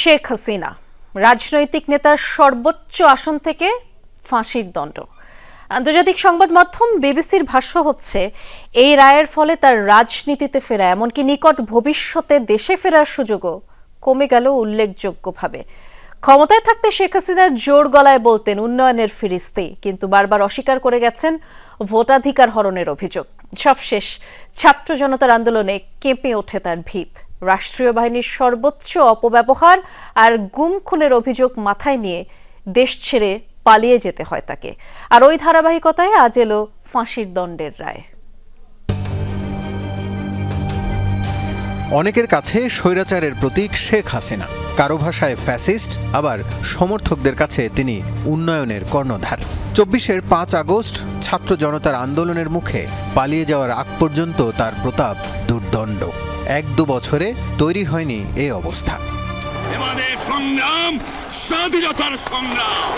শেখ হাসিনা, রাজনৈতিক নেতার সর্বোচ্চ আসন থেকে ফাঁসির দণ্ড। আন্তর্জাতিক সংবাদ মাধ্যম বিবিসির ভাষ্য হচ্ছে, এই রায়ের ফলে তার রাজনীতিতে ফেরা, এমনকি নিকট ভবিষ্যতে দেশে ফেরার সুযোগও কমে গেল উল্লেখযোগ্যভাবে। ক্ষমতায় থাকতে শেখ হাসিনা জোর গলায় বলতেন, উন্নয়নের ফিরিস্তি। কিন্তু বারবার অস্বীকার করে গেছেন ভোটাধিকার হরণের অভিযোগ। সবশেষ, ছাত্র জনতার আন্দোলনে কেঁপে ওঠে তার ভিত। রাষ্ট্রীয় বাহিনীর সর্বোচ্চ অপব্যবহার আর গুম খুনের অভিযোগ মাথায় নিয়ে দেশ ছেড়ে পালিয়ে যেতে হয় তাকে। আর ওই ধারাবাহিকতায় আজ এলো ফাঁসির দণ্ডের রায়। অনেকের কাছে স্বৈরাচারের প্রতীক শেখ হাসিনা। কারও ভাষায় ফ্যাসিস্ট, আবার সমর্থকদের কাছে তিনি উন্নয়নের কর্ণধার। চব্বিশের পাঁচ আগস্ট ছাত্র জনতার আন্দোলনের মুখে পালিয়ে যাওয়ার আগ পর্যন্ত তার প্রতাপ দুর্দণ্ড। এক দু বছরে তৈরি হয়নি এই অবস্থা। সংগ্রাম স্বাধীনতার সংগ্রাম।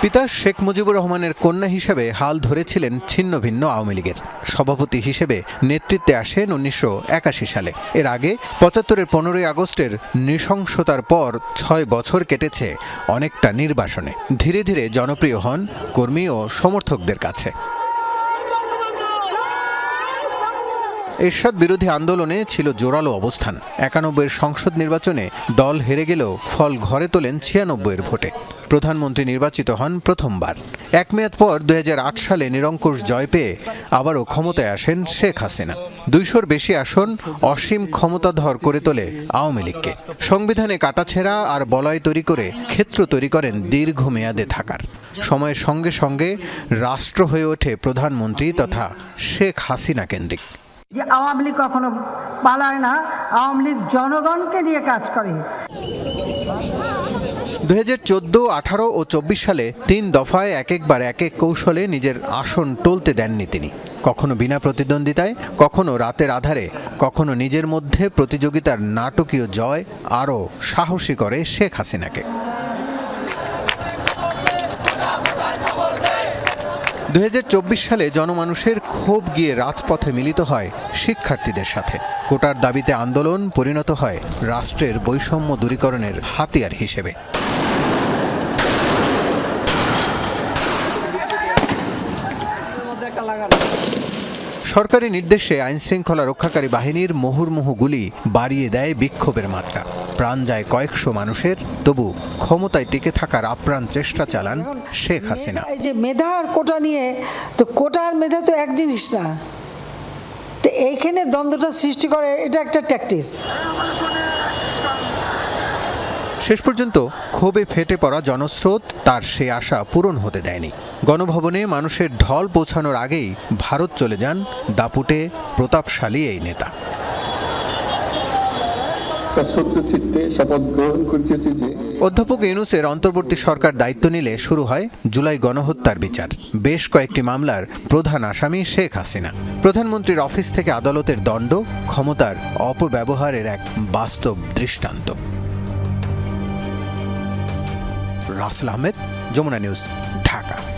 পিতা শেখ মুজিবুর রহমানের কন্যা হিসেবে হাল ধরেছিলেন ছিন্ন ভিন্ন আওয়ামী লীগের। সভাপতি হিসেবে নেতৃত্বে আসেন উনিশশো একাশি সালে। এর আগে পঁচাত্তরের পনেরোই আগস্টের নৃশংসতার পর ছয় বছর কেটেছে অনেকটা নির্বাসনে। ধীরে ধীরে জনপ্রিয় হন কর্মী ও সমর্থকদের কাছে। এরশাদ বিরোধী আন্দোলনে ছিল জোরালো অবস্থান। একানব্বইয়ের সংসদ নির্বাচনে দল হেরে গেলেও ফল ঘরে তোলেন ছিয়ানব্বইয়ের ভোটে। প্রধানমন্ত্রী নির্বাচিত হন প্রথমবার। এক মেয়াদ পর দু হাজার আট সালে নিরঙ্কুশ জয় পেয়ে আবারও ক্ষমতায় আসেন শেখ হাসিনা। দুইশোর বেশি আসন অসীম ক্ষমতাধর করে তোলে আওয়ামী লীগকে। সংবিধানে কাটাছেঁড়া আর বলয় তৈরি করে ক্ষেত্র তৈরি করেন দীর্ঘ মেয়াদে থাকার। সময়ের সঙ্গে সঙ্গে রাষ্ট্র হয়ে ওঠে প্রধানমন্ত্রী তথা শেখ হাসিনা কেন্দ্রিক। যে আওয়ামী লীগ কখনো পালায় না, আওয়ামী লীগ জনগণকে নিয়ে কাজ করে। দু হাজার চোদ্দ, আঠারো ও চব্বিশ সালে তিন দফায় এক একবার এক এক কৌশলে নিজের আসন টলতে দেননি তিনি। কখনো বিনা প্রতিদ্বন্দ্বিতায়, কখনো রাতের আধারে, কখনো নিজের মধ্যে প্রতিযোগিতার নাটকীয় জয় আরও সাহসী করে শেখ হাসিনাকে। দু হাজার চব্বিশ সালে জনমানুষের ক্ষোভ গিয়ে রাজপথে মিলিত হয় শিক্ষার্থীদের সাথে। কোটার দাবিতে আন্দোলন পরিণত হয় রাষ্ট্রের বৈষম্য দূরীকরণের হাতিয়ার হিসেবে। সরকারি নির্দেশে আইনশৃঙ্খলা রক্ষাকারী বাহিনীর মুহুর্মুহু গুলি বাড়িয়ে দেয় বিক্ষোভের মাত্রা। প্রাণ যায় কয়েকশো মানুষের, তবু ক্ষমতায় টিকে থাকার আপ্রাণ চেষ্টা চালান শেখ হাসিনা। এই যে মেধা আর কোটা নিয়ে, তো কোটা আর মেধা তো এক জিনিস না। তো এইখানে দ্বন্দ্বটা সৃষ্টি করে, এটা একটা ট্যাকটিস শেষ পর্যন্ত ক্ষোভে ফেটে পড়া জনস্রোত তার সে আশা পূরণ হতে দেয়নি। গণভবনে মানুষের ঢল পৌঁছানোর আগেই ভারত চলে যান দাপুটে প্রতাপশালী এই নেতা। শপথ গ্রহণ করিতেছি যে অধ্যাপক ইউনুসের অন্তর্বর্তী সরকার দায়িত্ব নিলে শুরু হয় জুলাই গণহত্যার বিচার। বেশ কয়েকটি মামলার প্রধান আসামি শেখ হাসিনা। প্রধানমন্ত্রীর অফিস থেকে আদালতের দণ্ড ক্ষমতার অপব্যবহারের এক বাস্তব দৃষ্টান্ত। রাসেল আহমেদ যমুনা নিউজ ঢাকা।